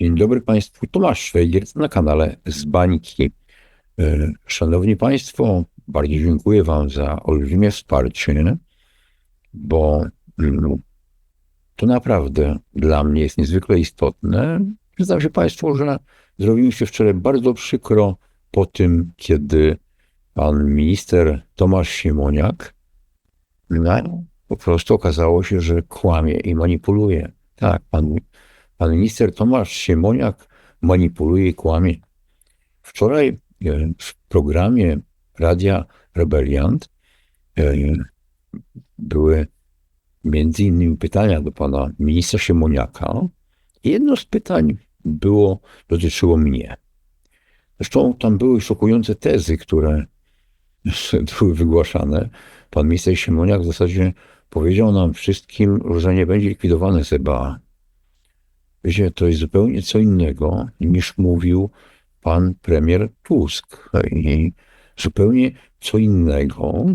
Dzień dobry Państwu, Tomasz Szwajgier na kanale z Bańki. E, Szanowni Państwo, bardzo dziękuję Wam za olbrzymie wsparcie, bo mm, to naprawdę dla mnie jest niezwykle istotne. Przyznam się Państwu, że zrobiło się wczoraj bardzo przykro po tym, kiedy pan minister Tomasz Siemoniak no, po prostu okazało się, że kłamie i manipuluje. Tak, pan Pan minister Tomasz Siemoniak manipuluje i kłamie. Wczoraj e, w programie Radia Rebeliant e, były między innymi pytania do pana ministra Siemoniaka. Jedno z pytań było, dotyczyło mnie. Zresztą tam były szokujące tezy, które były wygłaszane. Pan minister Siemoniak w zasadzie powiedział nam wszystkim, że nie będzie likwidowany ZBA. Wiecie, to jest zupełnie co innego niż mówił pan premier Tusk. I zupełnie co innego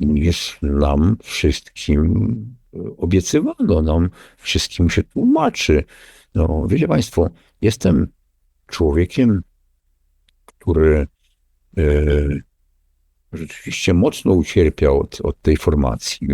niż nam wszystkim obiecywano, nam wszystkim się tłumaczy. No, wiecie Państwo, jestem człowiekiem, który e, rzeczywiście mocno ucierpiał od, od tej formacji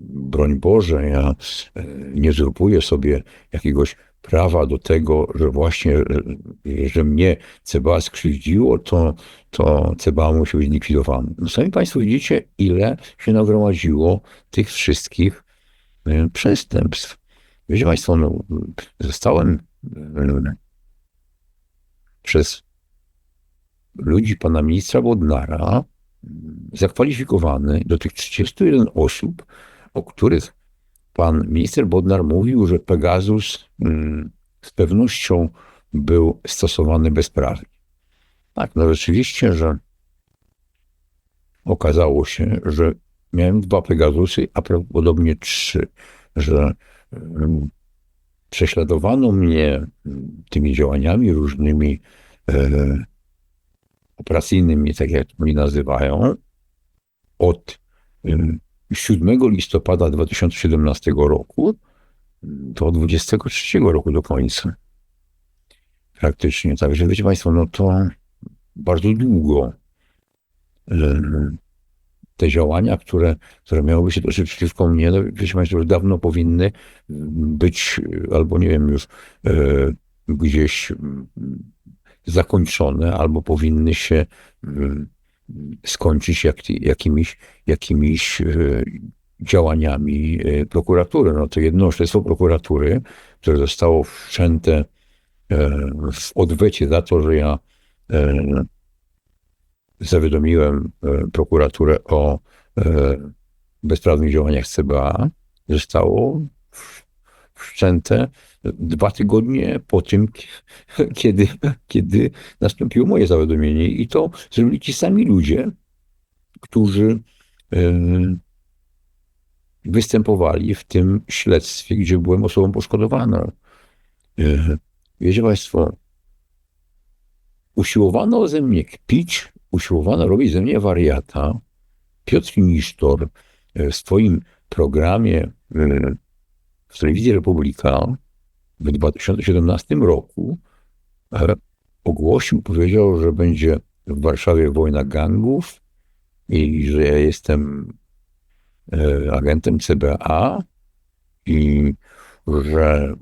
broń Boże, ja e, nie zrupuję sobie jakiegoś prawa do tego, że właśnie, e, że mnie CBA skrzywdziło, to, to CBA musi być likwidowany. No sami Państwo widzicie, ile się nagromadziło tych wszystkich e, przestępstw. Wiecie Państwo, no, zostałem przez ludzi pana ministra Bodnara zakwalifikowany do tych 31 osób, o których pan minister Bodnar mówił, że Pegasus mm, z pewnością był stosowany bezprawnie. Tak, no rzeczywiście, że okazało się, że miałem dwa Pegasusy, a prawdopodobnie trzy, że mm, prześladowano mnie mm, tymi działaniami różnymi e, operacyjnymi, tak jak oni nazywają, od 7 listopada 2017 roku do 23 roku do końca. Praktycznie. Także wiecie Państwo, no to bardzo długo te działania, które, które miałyby się toczyć przeciwko mnie, no, wiecie Państwo, że dawno powinny być, albo nie wiem już, e, gdzieś zakończone albo powinny się skończyć jak, jakimiś, jakimiś e, działaniami e, prokuratury. No to jedno śledztwo prokuratury, które zostało wszczęte e, w odwecie za to, że ja zawiadomiłem prokuraturę o bezprawnych działaniach CBA, zostało wszczęte dwa tygodnie po tym, kiedy, kiedy nastąpiło moje zawiadomienie. I to zrobili ci sami ludzie, którzy występowali w tym śledztwie, gdzie byłem osobą poszkodowaną. Wiecie Państwo, usiłowano ze mnie kpić, usiłowano robić ze mnie wariata. Piotr Nisztor w swoim programie w telewizji Republika w 2017 roku e, ogłosił, powiedział, że będzie w Warszawie wojna gangów i że ja jestem e, agentem CBA i że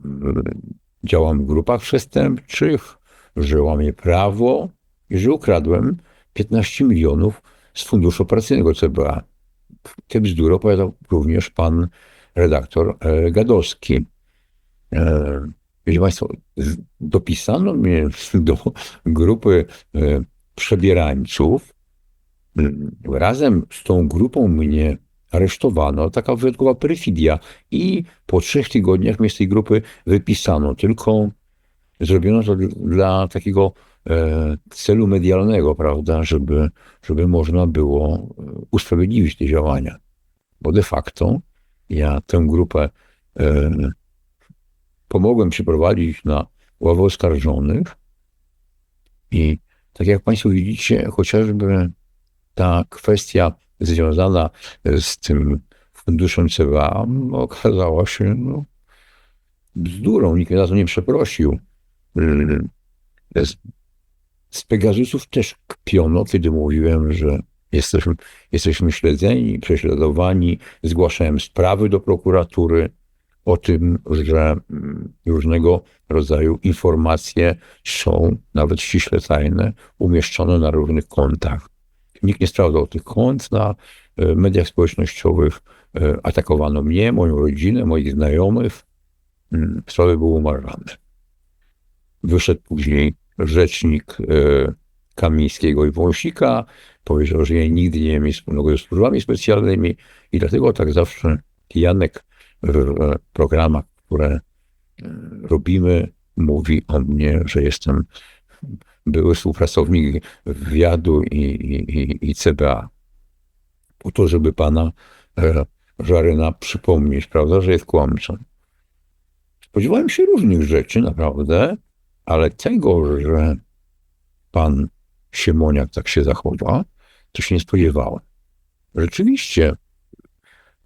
działam w grupach przestępczych, że łamię prawo i że ukradłem 15 milionów z funduszu operacyjnego CBA. Te bzdury opowiadał również pan redaktor e, Gadowski. E, wiecie Państwo, dopisano mnie do grupy e, przebierańców. Razem z tą grupą mnie aresztowano, taka wyjątkowa perfidia. I po trzech tygodniach mnie z tej grupy wypisano. Tylko zrobiono to dla takiego celu medialnego, prawda, żeby, żeby można było usprawiedliwić te działania. Bo de facto ja tę grupę e, pomogłem przyprowadzić na ławę oskarżonych i tak jak Państwo widzicie, chociażby ta kwestia związana z tym funduszem CBA okazała się no, bzdurą, nikt mnie za to nie przeprosił. Z, z Pegazusów też kpiono, kiedy mówiłem, że jesteśmy, jesteśmy śledzeni, prześladowani. Zgłaszałem sprawy do prokuratury o tym, że mm, różnego rodzaju informacje są, nawet ściśle tajne, umieszczone na różnych kontach. Nikt nie sprawdzał tych kont na e, mediach społecznościowych. E, atakowano mnie, moją rodzinę, moich znajomych. Mm, sprawy były umarzane. Wyszedł później rzecznik e, Kamińskiego i Wąsika, powiedział, że ja nigdy nie miałem wspólnego ze służbami specjalnymi i dlatego tak zawsze Janek w programach, które e, robimy, mówi o mnie, że jestem były współpracownik wywiadu i, i, i CBA. Po to, żeby pana e, Żaryna przypomnieć, prawda, że jest kłamcą. Spodziewałem się różnych rzeczy, naprawdę, ale tego, że pan Siemoniak tak się zachowa, to się nie spodziewałem. Rzeczywiście,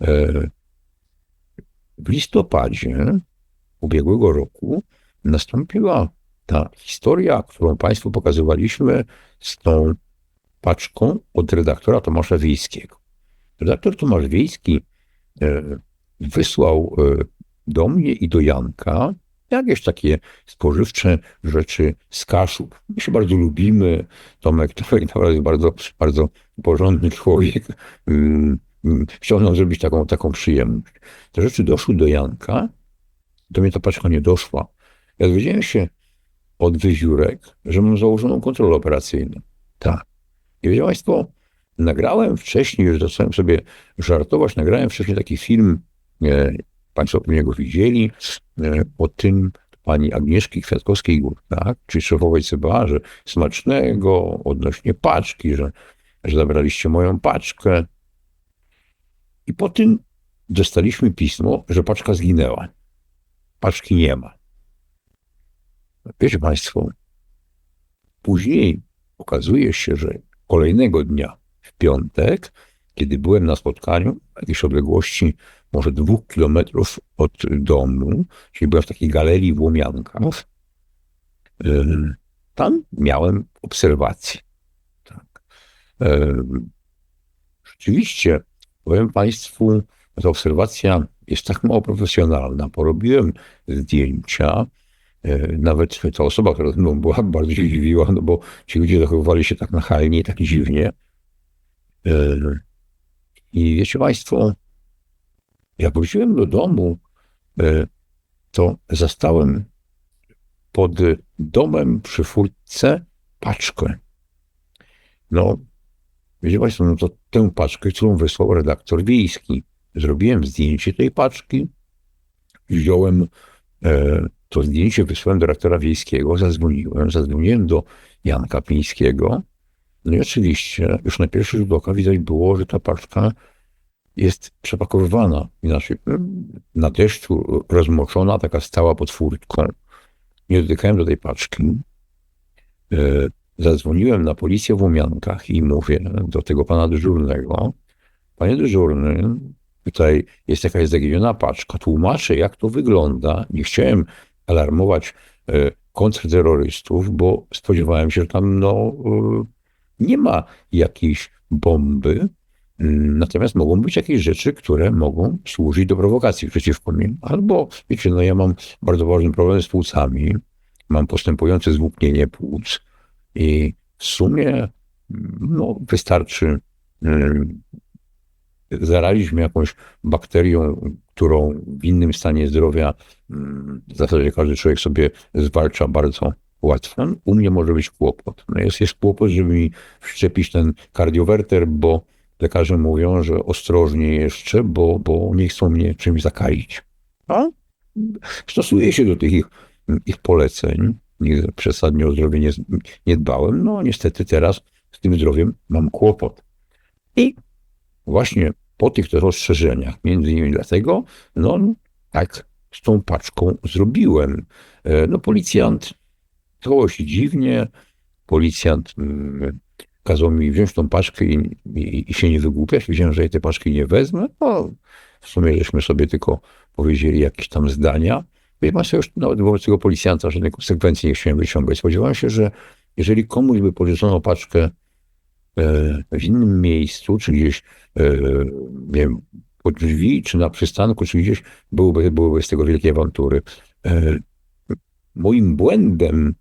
e, w listopadzie ubiegłego roku nastąpiła ta historia, którą Państwu pokazywaliśmy z tą paczką od redaktora Tomasza Wiejskiego. Redaktor Tomasz Wiejski e, wysłał e, do mnie i do Janka jakieś takie spożywcze rzeczy z Kaszub. My się bardzo lubimy. Tomek, Tomek naprawdę jest bardzo, bardzo porządny człowiek. Mm, mm, chciał nam zrobić taką, taką przyjemność. Te rzeczy doszły do Janka. Do mnie ta paczka nie doszła. Ja dowiedziałem się od wyziórek, że mam założoną kontrolę operacyjną. Tak. I wiecie Państwo, nagrałem wcześniej, już zacząłem sobie żartować, nagrałem wcześniej taki film, e, Państwo pewnie go widzieli, e, o tym pani Agnieszki Kwiatkowskiej, tak, czy szefowej CBA, że smacznego odnośnie paczki, że, że zabraliście moją paczkę. I po tym dostaliśmy pismo, że paczka zginęła. Paczki nie ma. Wiecie Państwo, później okazuje się, że kolejnego dnia, w piątek, kiedy byłem na spotkaniu jakiejś odległości może dwóch kilometrów od domu, czyli byłem w takiej galerii w Łomiankach, tam miałem obserwację. Tak. Rzeczywiście, powiem Państwu, ta obserwacja jest tak mało profesjonalna. Porobiłem zdjęcia, e, nawet ta osoba, która ze mną była, bardzo się dziwiła, no bo ci ludzie zachowywali się tak nachalnie i tak dziwnie. I wiecie Państwo, jak wróciłem do domu, e, to zastałem pod domem przy furtce paczkę. No, wiecie Państwo, no to tę paczkę, którą wysłał redaktor wiejski. Zrobiłem zdjęcie tej paczki, wziąłem e, to zdjęcie, wysłałem do redaktora wiejskiego, zadzwoniłem, zadzwoniłem do Janka Pińskiego. No i oczywiście już na pierwszy rzut oka widać było, że ta paczka jest przepakowywana, inaczej na deszczu rozmoczona, taka stała pod furtką. Nie dotykałem do tej paczki. E, zadzwoniłem na policję w Łomiankach i mówię do tego pana dyżurnego, panie dyżurny, tutaj jest jakaś zaginiona paczka, tłumaczę jak to wygląda. Nie chciałem alarmować e, kontrterrorystów, bo spodziewałem się, że tam no, e, nie ma jakiejś bomby, Mm, natomiast mogą być jakieś rzeczy, które mogą służyć do prowokacji przeciwko mnie. Albo, wiecie, no ja mam bardzo ważny problem z płucami, mam postępujące zwłóknienie płuc i w sumie mm, no, wystarczy um, zarazić mnie jakąś bakterią, którą w innym stanie zdrowia w zasadzie każdy człowiek sobie zwalcza bardzo łatwo. U mnie może być kłopot. No jest, jest kłopot, żeby mi wszczepić ten kardiowerter, bo lekarze mówią, że ostrożnie jeszcze, bo, bo nie chcą mnie czymś zakaić. A stosuję się do tych ich, ich poleceń. Nigdy przesadnie o zdrowie nie, nie dbałem. No niestety teraz z tym zdrowiem mam kłopot. I właśnie po tych też ostrzeżeniach, między innymi dlatego, no tak z tą paczką zrobiłem. E, no policjant, to się dziwnie, policjant mm, kazał mi wziąć tą paczkę i, i, i się nie wygłupiać. Wiedziałem, że ja tej paczki nie wezmę. No, w sumie żeśmy sobie tylko powiedzieli jakieś tam zdania. Wie Państwo, już nawet wobec tego policjanta żadnej konsekwencji nie chciałem wyciągać. Spodziewałem się, że jeżeli komuś by pożyczono paczkę e, w innym miejscu, czy gdzieś, e, nie wiem, pod drzwi, czy na przystanku, czy gdzieś, byłyby, byłyby z tego wielkie awantury. E, Moim błędem,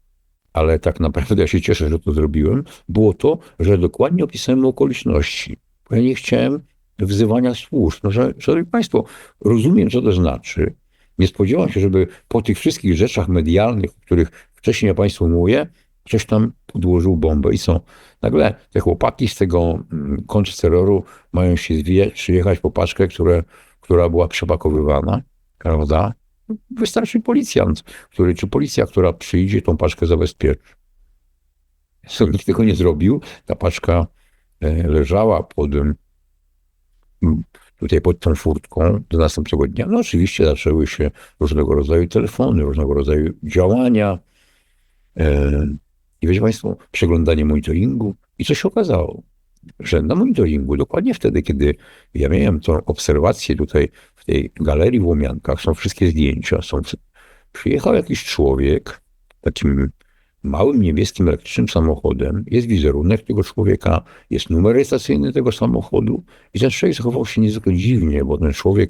ale tak naprawdę ja się cieszę, że to zrobiłem, było to, że dokładnie opisałem okoliczności. Ja nie chciałem wzywania służb. No, że, szanowni Państwo, rozumiem, co to znaczy. Nie spodziewam się, żeby po tych wszystkich rzeczach medialnych, o których wcześniej ja Państwu mówię, ktoś tam podłożył bombę i są. Nagle te chłopaki z tego mm, kontrterroru mają się zwijać, przyjechać po paczkę, które, która była przepakowywana, prawda? Wystarczy policjant, który, czy policja, która przyjdzie, tą paczkę zabezpieczy. So, nikt tego nie zrobił. Ta paczka e, leżała pod, tutaj pod tą furtką do następnego dnia. No oczywiście zaczęły się różnego rodzaju telefony, różnego rodzaju działania. E, I wiecie Państwo, przeglądanie monitoringu. I co się okazało? Że na monitoringu, dokładnie wtedy, kiedy ja miałem tą obserwację tutaj w tej galerii w Łomiankach, są wszystkie zdjęcia, są, przyjechał jakiś człowiek takim małym niebieskim elektrycznym samochodem, jest wizerunek tego człowieka, jest numer rejestracyjny tego samochodu i ten człowiek zachował się niezwykle dziwnie, bo ten człowiek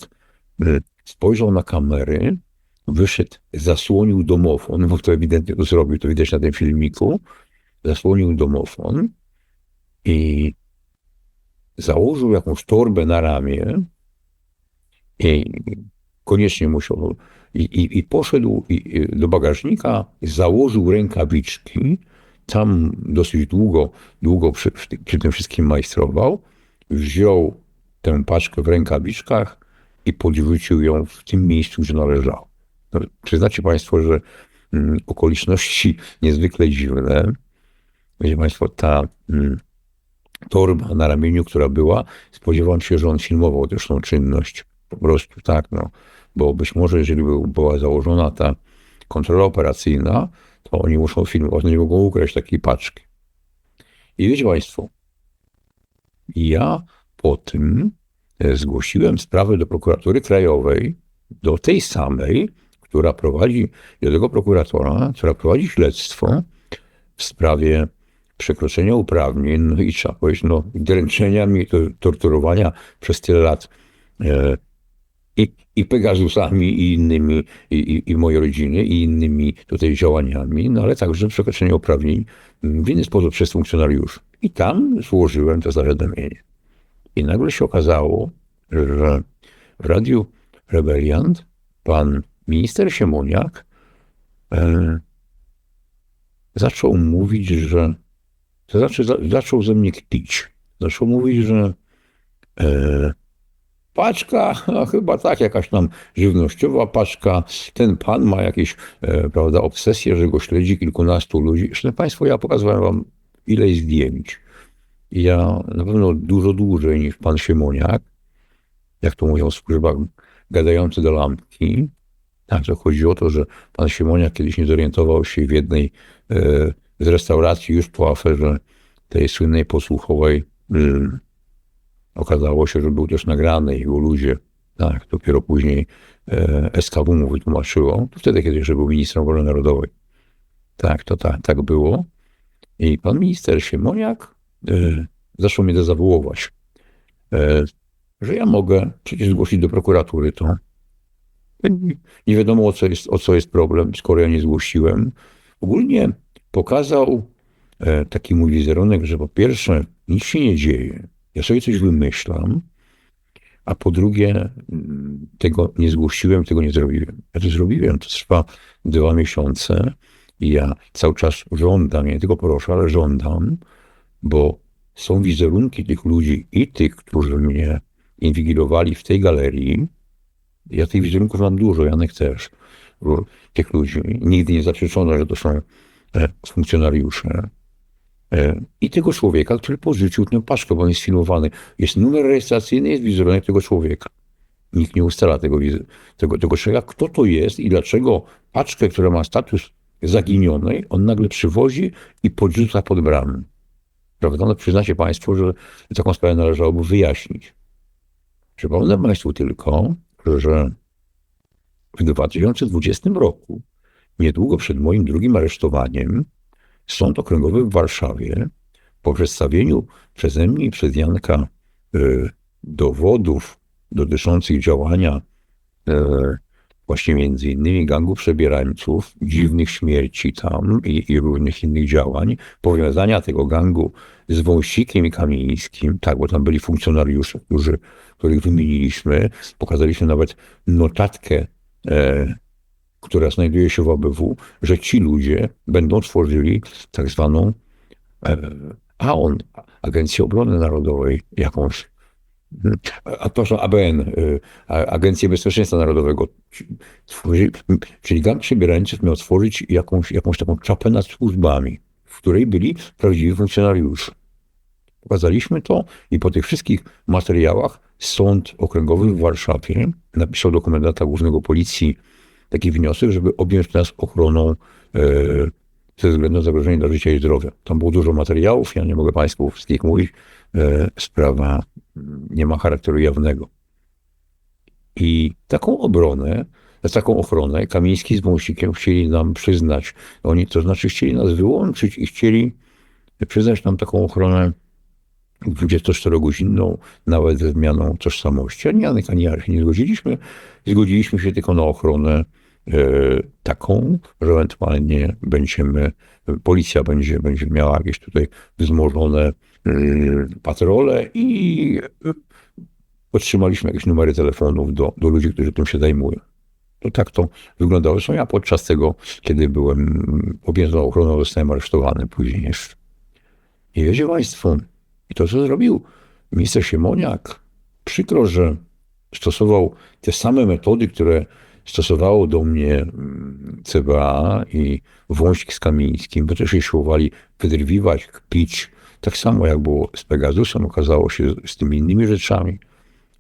y, spojrzał na kamery, wyszedł, zasłonił domofon, bo to ewidentnie to zrobił, to widać na tym filmiku, zasłonił domofon i założył jakąś torbę na ramię i koniecznie musiał i, i, i poszedł do bagażnika, założył rękawiczki, tam dosyć długo, długo przy, przy tym wszystkim majstrował, wziął tę paczkę w rękawiczkach i podrzucił ją w tym miejscu, gdzie należało. No, przyznacie Państwo, że mm, okoliczności niezwykle dziwne. Wiecie Państwo, ta mm, torba na ramieniu, która była, spodziewam się, że on filmował też tą czynność. Po prostu tak, no. Bo być może, jeżeli by była założona ta kontrola operacyjna, to oni muszą filmować, nie mogą ukraść takiej paczki. I wiecie Państwo, ja po tym e, zgłosiłem sprawę do prokuratury krajowej, do tej samej, która prowadzi, do tego prokuratora, która prowadzi śledztwo w sprawie przekroczenia uprawnień, no i trzeba powiedzieć, no, dręczenia mnie, to, torturowania przez tyle lat e, i, i Pegasusami, i innymi, i, i, i mojej rodzinie, i innymi tutaj działaniami, no ale także przekroczenie uprawnień w inny sposób przez funkcjonariuszy. I tam złożyłem to zawiadomienie. I nagle się okazało, że w Radiu Rebeliant pan minister Siemoniak e, zaczął mówić, że to znaczy za, zaczął ze mnie kpić. Zaczął mówić, że e, paczka, no chyba tak, jakaś tam żywnościowa paczka, ten pan ma jakieś, e, prawda, obsesję, że go śledzi kilkunastu ludzi. Szanowni Państwo, ja pokazywałem wam ileś zdjęć. Ja na pewno dużo dłużej niż pan Siemoniak, jak to mówią w gadający do lampki. Tak, to chodzi o to, że pan Siemoniak kiedyś nie zorientował się w jednej e, z restauracji już po aferze tej słynnej posłuchowej mm, okazało się, że był też nagrany jego ludzie. Tak, dopiero później e, SKW mu wytłumaczyło. To wtedy, kiedy jeszcze był ministrem obrony narodowej. Tak, to tak, tak było. I pan minister Siemoniak e, zaczął mnie dezawuować, e, że ja mogę przecież zgłosić do prokuratury to. Nie wiadomo, o co jest, o co jest problem, skoro ja nie zgłosiłem. Ogólnie pokazał e, taki mój wizerunek, że po pierwsze nic się nie dzieje, ja sobie coś wymyślam, a po drugie tego nie zgłosiłem, tego nie zrobiłem. Ja to zrobiłem, to trwa dwa miesiące i ja cały czas żądam, nie tylko proszę, ale żądam, bo są wizerunki tych ludzi i tych, którzy mnie inwigilowali w tej galerii. Ja tych wizerunków mam dużo, Janek też, tych ludzi. Nigdy nie zaprzeczono, że to są funkcjonariusze e, i tego człowieka, który pożyczył tę paczkę, bo jest filmowany. Jest numer rejestracyjny, jest wizerunek tego człowieka. Nikt nie ustala tego, tego, tego człowieka, kto to jest i dlaczego paczkę, która ma status zaginionej, on nagle przywozi i podrzuca pod bramę. Prawda? No przyznacie Państwo, że taką sprawę należałoby wyjaśnić. Przypomnę Państwu tylko, że w 2020 roku, niedługo przed moim drugim aresztowaniem, Sąd Okręgowy w Warszawie po przedstawieniu przeze mnie i przez Janka e, dowodów dotyczących działania e, właśnie między innymi gangu przebierańców, dziwnych śmierci tam i, i różnych innych działań, powiązania tego gangu z Wąsikiem i Kamińskim, tak, bo tam byli funkcjonariusze, którzy, których wymieniliśmy, pokazaliśmy nawet notatkę, e, która znajduje się w ABW, że ci ludzie będą tworzyli tak zwaną e, AON, Agencję Obrony Narodowej, jakąś a proszę, ABN, y, Agencję Bezpieczeństwa Narodowego, tworzy, czyli gang przebierańców miał stworzyć jakąś, jakąś taką czapę nad służbami, w której byli prawdziwi funkcjonariusze. Pokazaliśmy to i po tych wszystkich materiałach Sąd Okręgowy w Warszawie napisał do komendanta głównego policji taki wniosek, żeby objąć nas ochroną e, ze względu na zagrożenie dla życia i zdrowia. Tam było dużo materiałów, ja nie mogę Państwu wszystkich mówić. E, sprawa nie ma charakteru jawnego. I taką obronę, taką ochronę Kamiński z Wąsikiem chcieli nam przyznać. Oni to znaczy chcieli nas wyłączyć i chcieli przyznać nam taką ochronę 24-godzinną, nawet ze zmianą tożsamości. Ani Janek, ani ja się nie zgodziliśmy. Zgodziliśmy się tylko na ochronę taką, że ewentualnie będziemy, policja będzie, będzie miała jakieś tutaj wzmożone Y, patrole i otrzymaliśmy jakieś numery telefonów do, do ludzi, którzy tym się zajmują. To tak to wyglądało. Zresztą ja podczas tego, kiedy byłem objęty ochroną, zostałem aresztowany później jeszcze. I wiecie Państwo, i to co zrobił minister Siemoniak, przykro, że stosował te same metody, które stosowało do mnie mm, CBA i Wąsik z Kamińskim, bo też się siłowali wydrwiwać, kpić, tak samo jak było z Pegasusem, okazało się z tymi innymi rzeczami,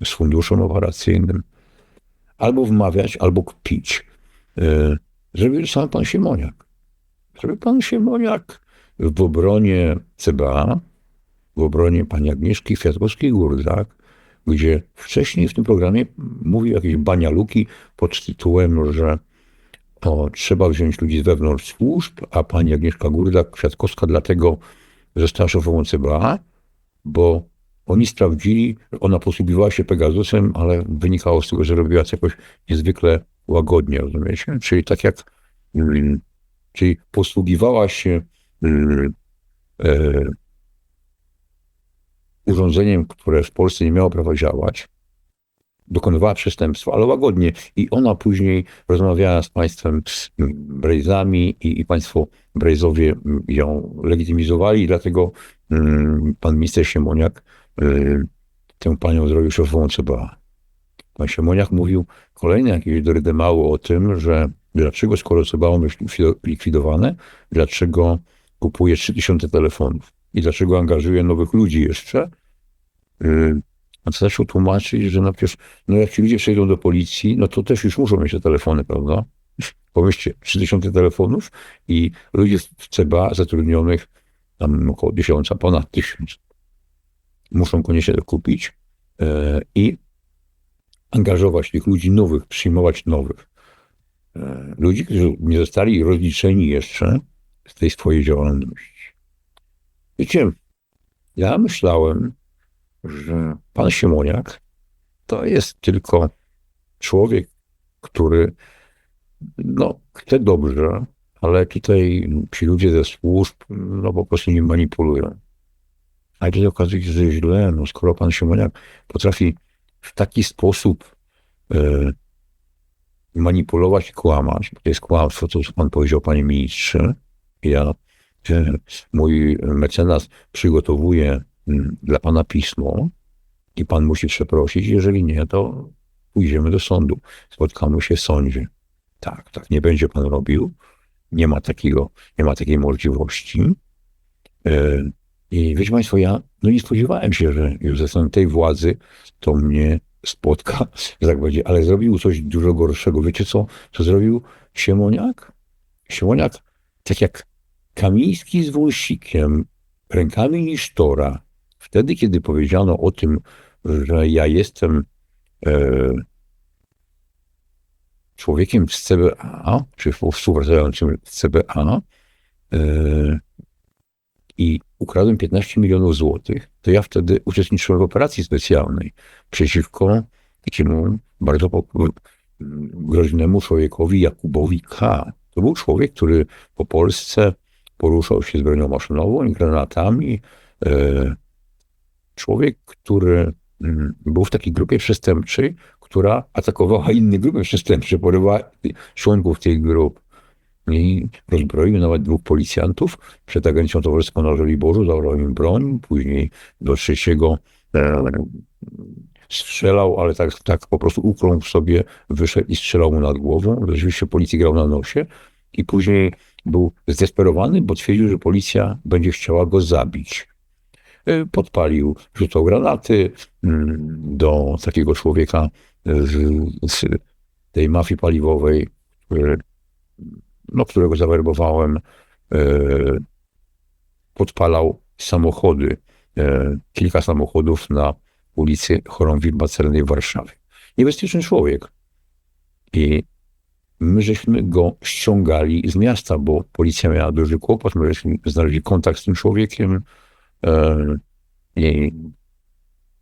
z funduszem operacyjnym. Albo wmawiać, albo kpić. E, zrobił sam pan Siemoniak. Zrobił pan Siemoniak w obronie CBA, w obronie pani Agnieszki Kwiatkowskiej-Gurdak, gdzie wcześniej w tym programie mówił jakieś banialuki pod tytułem, że o, trzeba wziąć ludzi z wewnątrz służb, a pani Agnieszka Gurdak-Kwiatkowska dlatego została szefową CBA, bo oni sprawdzili, ona posługiwała się Pegasusem, ale wynikało z tego, że robiła to jakoś niezwykle łagodnie, rozumiecie? Czyli tak jak, mm, czyli posługiwała się mm, e, urządzeniem, które w Polsce nie miało prawa działać, dokonywała przestępstwa, ale łagodnie. I ona później rozmawiała z państwem Brejzami i, i państwo Brejzowie ją legitymizowali i dlatego um, pan minister Siemoniak um, tę panią zrobił szefową CBA. Pan Siemoniak mówił kolejne jakieś dorydemały o tym, że dlaczego skoro CBA jest likwidowane, dlaczego kupuje 3000 telefonów i dlaczego angażuje nowych ludzi jeszcze, y, a to zaczął tłumaczyć, że no przecież, no jak ci ludzie przejdą do policji, no to też już muszą mieć te telefony, prawda? Pomyślcie, 3000 telefonów i ludzie w CBA zatrudnionych tam około tysiąca, ponad tysiąc. Muszą koniecznie kupić e, i angażować tych ludzi nowych, przyjmować nowych. E, ludzi, którzy nie zostali rozliczeni jeszcze z tej swojej działalności. Wiecie, ja myślałem, że pan Siemoniak to jest tylko człowiek, który no, chce dobrze, ale tutaj ci ludzie ze służb no, po prostu nie manipulują. A tutaj okazuje się, że źle, no, skoro pan Siemoniak potrafi w taki sposób e, manipulować i kłamać, bo to jest kłamstwo, to co pan powiedział, panie ministrze. Ja, mój mecenas przygotowuje Mm, dla pana pismo i pan musi przeprosić. Jeżeli nie, to pójdziemy do sądu. Spotkamy się w sądzie. Tak, tak, nie będzie pan robił. Nie ma takiego, nie ma takiej możliwości. E, I wiecie Państwo, ja no nie spodziewałem się, że już ze strony tej władzy to mnie spotka, że tak będzie, ale zrobił coś dużo gorszego. Wiecie co, co zrobił Siemoniak? Siemoniak, tak jak Kamiński z Wąsikiem, rękami Nisztora, Wtedy, kiedy powiedziano o tym, że ja jestem e, człowiekiem z CBA, czy współpracującym z CBA e, i ukradłem 15 milionów złotych, to ja wtedy uczestniczyłem w operacji specjalnej przeciwko takiemu bardzo groźnemu człowiekowi Jakubowi K. To był człowiek, który po Polsce poruszał się z bronią maszynową i granatami. E, Człowiek, który mm, był w takiej grupie przestępczej, która atakowała inne grupy przestępcze, porywała członków tych grup. I rozbroił nawet dwóch policjantów. Przed agencją towarzyską na Żoliborzu zabrał im broń. Później do trzeciego e, strzelał, ale tak, tak po prostu ukląkł sobie, wyszedł i strzelał mu nad głową. Rzeczywiście policji grał na nosie. I później był zdesperowany, bo twierdził, że policja będzie chciała go zabić. E, Podpalił, rzucał granaty mm, do takiego człowieka z, tej mafii paliwowej, który, no, którego zawerbowałem. E, Podpalał samochody, e, kilka samochodów na ulicy Chorągwi-Macernej w Warszawie. Niebezpieczny człowiek. I my żeśmy go ściągali z miasta, bo policja miała duży kłopot. My żeśmy znaleźli kontakt z tym człowiekiem e, i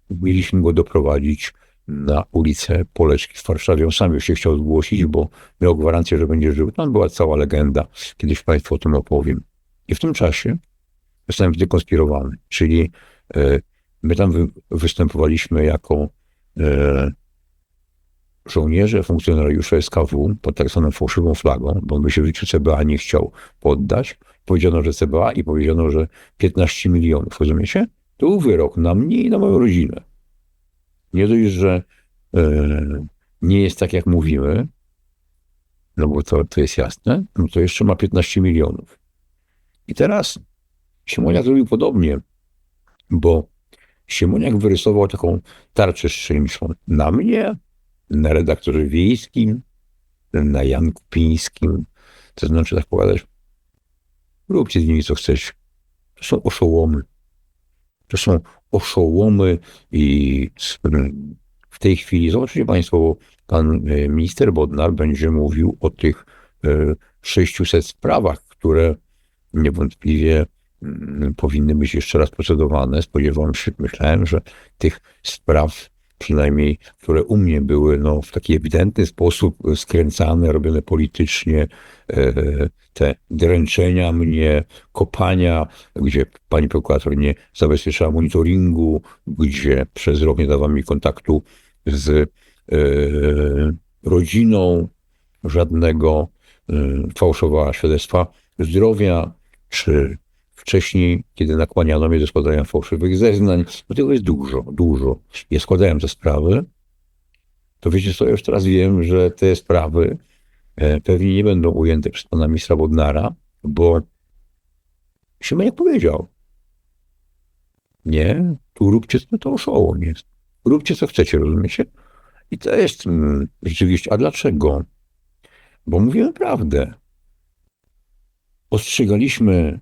mieliśmy go doprowadzić na ulicę Poleczki w Warszawie. On sam już się chciał zgłosić, bo miał gwarancję, że będzie żył. Tam była cała legenda. Kiedyś Państwu o tym opowiem. I w tym czasie zostałem wtedy konspirowany, czyli e, my tam wy, występowaliśmy jako e, żołnierze, funkcjonariusze SKW pod tak zwaną fałszywą flagą, bo on by się w życiu CBA nie chciał poddać. Powiedziano, że CBA i powiedziano, że 15 milionów, rozumiecie? To był wyrok na mnie i na moją rodzinę. Nie dość, że e, nie jest tak, jak mówimy, no bo to, to jest jasne, no to jeszcze ma 15 milionów. I teraz Siemoniak zrobił podobnie, bo Siemoniak wyrysował taką tarczę strzelniczą na mnie, na redaktorze wiejskim, na Janku Pińskim. To znaczy tak pogadać, róbcie z nimi co chcecie. To są oszołomy. To są oszołomy i w tej chwili, zobaczycie Państwo, pan e, minister Bodnar będzie mówił o tych e, 600 sprawach, które niewątpliwie mm, powinny być jeszcze raz procedowane. Spodziewałem się, myślałem, że tych spraw, przynajmniej które u mnie były no, w taki ewidentny sposób skręcane, robione politycznie, e, te dręczenia mnie, kopania, gdzie pani prokurator nie zabezpieczała monitoringu, gdzie przez rok nie dawała mi kontaktu z e, rodziną, żadnego e, fałszowała świadectwa zdrowia, czy wcześniej, kiedy nakłaniano mnie do składania fałszywych zeznań. No tego jest dużo, dużo. Ja składałem te sprawy, to wiecie co, już teraz wiem, że te sprawy e, pewnie nie będą ujęte przez pana ministra Bodnara, bo Siemoniak powiedział, nie, tu róbcie, no to oszołom jest. Róbcie co chcecie, rozumiecie? I to jest mm, rzeczywiście, a dlaczego? Bo mówimy prawdę ostrzegaliśmy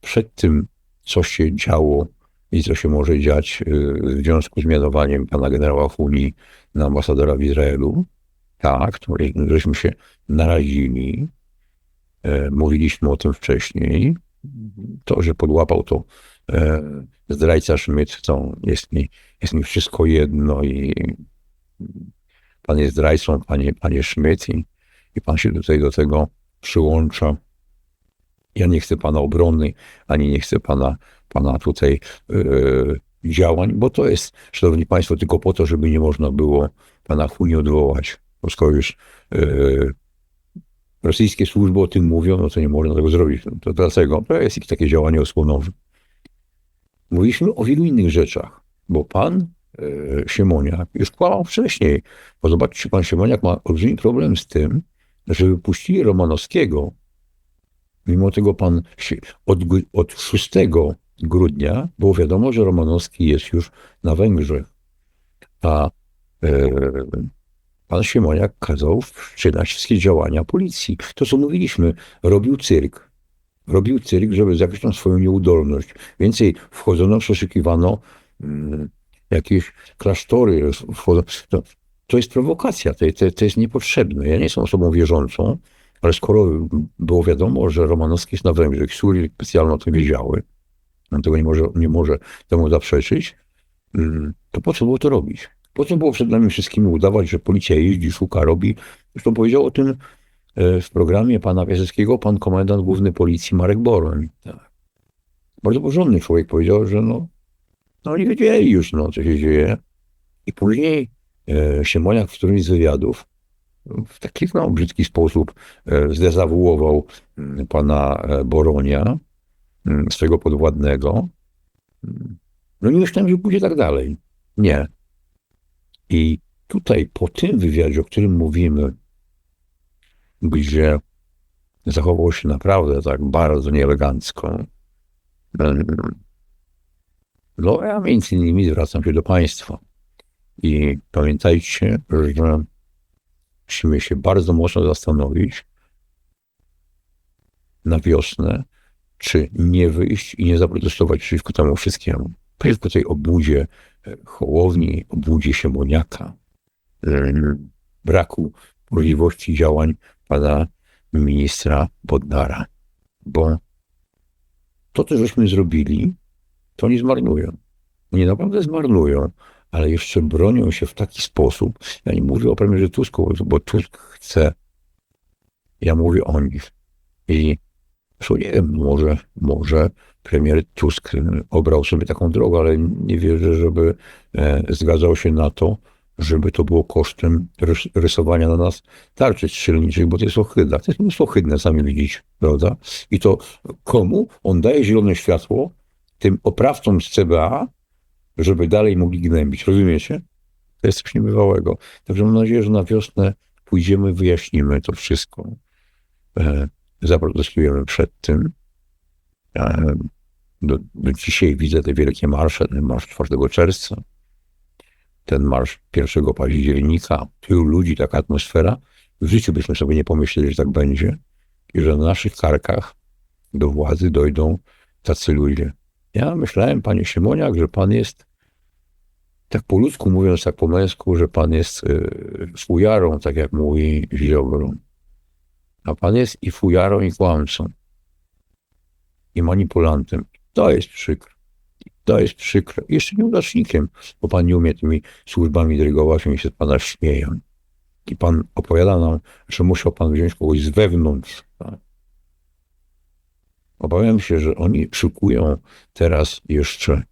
przed tym, co się działo i co się może dziać e, w związku z mianowaniem pana generała Huni na ambasadora w Izraelu. Tak, to żeśmy się narazili. E, Mówiliśmy o tym wcześniej. To, że podłapał to zdrajca Szmyt, to jest mi, jest mi wszystko jedno i pan jest zdrajcą, panie, panie Szmyt i, i pan się tutaj do tego przyłącza. Ja nie chcę pana obrony, ani nie chcę pana, pana tutaj yy, działań, bo to jest, szanowni państwo, tylko po to, żeby nie można było pana Huni odwołać. Bo skoro już yy, rosyjskie służby o tym mówią, no to nie można tego zrobić. No to dlaczego? To jest jakieś takie działanie osłonowe. Mówiliśmy o wielu innych rzeczach, bo pan yy, Siemoniak już kłamał wcześniej. Bo zobaczcie, pan Siemoniak ma olbrzymi problem z tym, że wypuścili Romanowskiego Mimo tego pan od, od 6 grudnia było wiadomo, że Romanowski jest już na Węgrzech. A e, pan Siemoniak kazał wszczynać wszystkie działania policji. To, co mówiliśmy, robił cyrk. Robił cyrk, żeby zakryć tą swoją nieudolność. Więcej wchodzono, przeszukiwano mm, jakieś klasztory. Wchodzono, to to jest prowokacja, to, to, to jest niepotrzebne. Ja nie jestem osobą wierzącą, ale skoro było wiadomo, że Romanowski jest na Węgrzech, Służby specjalnie o tym wiedziały, on tego nie może, nie może temu zaprzeczyć, mm, to po co było to robić? Po co było przed nami wszystkimi udawać, że policja jeździ, szuka, robi? Zresztą powiedział o tym e, w programie pana Piaseckiego pan komendant główny policji Marek Boroń. Tak. Bardzo porządny człowiek powiedział, że no, no oni wiedzieli już, no, co się dzieje. I później e, Siemoniak w którymś z wywiadów w taki no, brzydki sposób e, zdezawuował mm, pana e, Boronia, mm, swego podwładnego. No nie myślałem, że pójdzie tak dalej. Nie. I tutaj po tym wywiadzie, o którym mówimy, gdzie zachował się naprawdę tak bardzo nieelegancko, no ja między innymi zwracam się do Państwa. I pamiętajcie, że musimy się bardzo mocno zastanowić na wiosnę, czy nie wyjść i nie zaprotestować przeciwko temu wszystkiemu. Przeciwko tej obudzie e, Hołowni, obudzie Siemoniaka, braku możliwości działań pana ministra Bodnara. Bo to, co żeśmy zrobili, to nie zmarnują. Nie naprawdę zmarnują, ale jeszcze bronią się w taki sposób. Ja nie mówię o premierze Tusku, bo Tusk chce. Ja mówię o nich. I co nie wiem, może, może premier Tusk obrał sobie taką drogę, ale nie wierzę, żeby e, zgadzał się na to, żeby to było kosztem rysowania na nas tarczy strzelniczych, bo to jest ohydne. To jest ohydne, sami widzicie, prawda? I to komu on daje zielone światło? Tym oprawcom z CBA, żeby dalej mogli gnębić. Rozumiecie? To jest coś niebywałego. Także mam nadzieję, że na wiosnę pójdziemy, wyjaśnimy to wszystko. E, zaprotestujemy przed tym. E, do, do, dzisiaj widzę te wielkie marsze, ten marsz 4 czerwca, ten marsz 1 października, tylu ludzi, taka atmosfera. W życiu byśmy sobie nie pomyśleli, że tak będzie i że na naszych karkach do władzy dojdą tacy ludzie. Ja myślałem, panie Siemoniak, że pan jest, tak po ludzku mówiąc, tak po męsku, że pan jest y, fujarą, tak jak mówi Ziobro. A pan jest i fujarą, i kłamcą. I manipulantem. To jest przykre. To jest przykre. Jeszcze nieudacznikiem, bo pan nie umie tymi służbami dyrygować, oni się z pana śmieją. I pan opowiada nam, że musiał pan wziąć kogoś z wewnątrz. Tak? Obawiam się, że oni szukują teraz jeszcze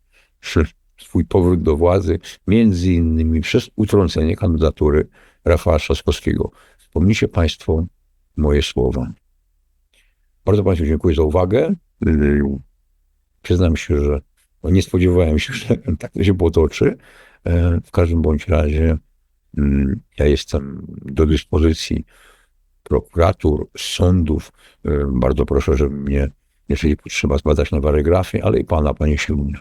swój powrót do władzy, między innymi przez utrącenie kandydatury Rafała Trzaskowskiego. Wspomnijcie Państwo moje słowa. Bardzo Państwu dziękuję za uwagę. Przyznam się, że nie spodziewałem się, że tak to się potoczy. E, w każdym bądź razie mm, ja jestem do dyspozycji prokuratur, sądów. E, bardzo proszę, żeby mnie jeżeli potrzeba zbadać na warygrafie, ale i pana, panie Silunie.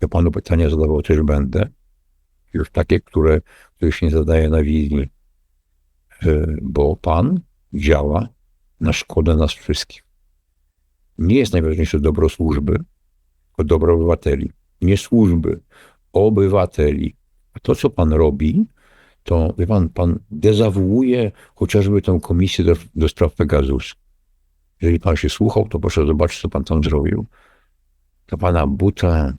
Ja panu pytania zadawał też będę. Już takie, które, których się nie zadaje na wizji. E, bo pan działa na szkodę nas wszystkich. Nie jest najważniejsze dobro służby, tylko dobro obywateli. Nie służby, obywateli. A to, co pan robi, to, wie pan, pan dezawuuje chociażby tę komisję do, do spraw Pegasus. Jeżeli pan się słuchał, to proszę zobaczyć, co pan tam zrobił. To pana buta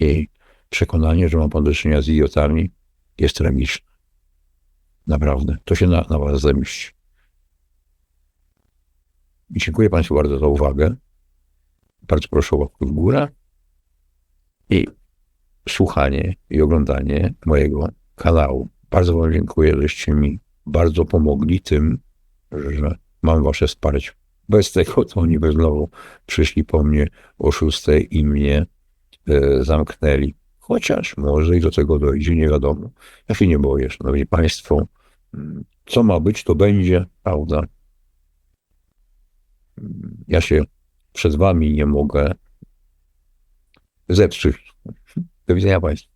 i przekonanie, że ma pan do czynienia z idiotami, jest tragiczne. Naprawdę. To się na, na was zemści. I dziękuję Państwu bardzo za uwagę. Bardzo proszę o łapkę w górę i słuchanie i oglądanie mojego kanału. Bardzo Wam dziękuję, żeście mi bardzo pomogli tym, że mam Wasze wsparcie. Bez tego to oni by znowu przyszli po mnie o szóstej i mnie e, zamknęli. Chociaż może i do tego dojdzie, nie wiadomo. Ja się nie boję, szanowni państwo. Mm, co ma być, to będzie, prawda? Mm, ja się przed wami nie mogę zepsuć. Do widzenia państwu.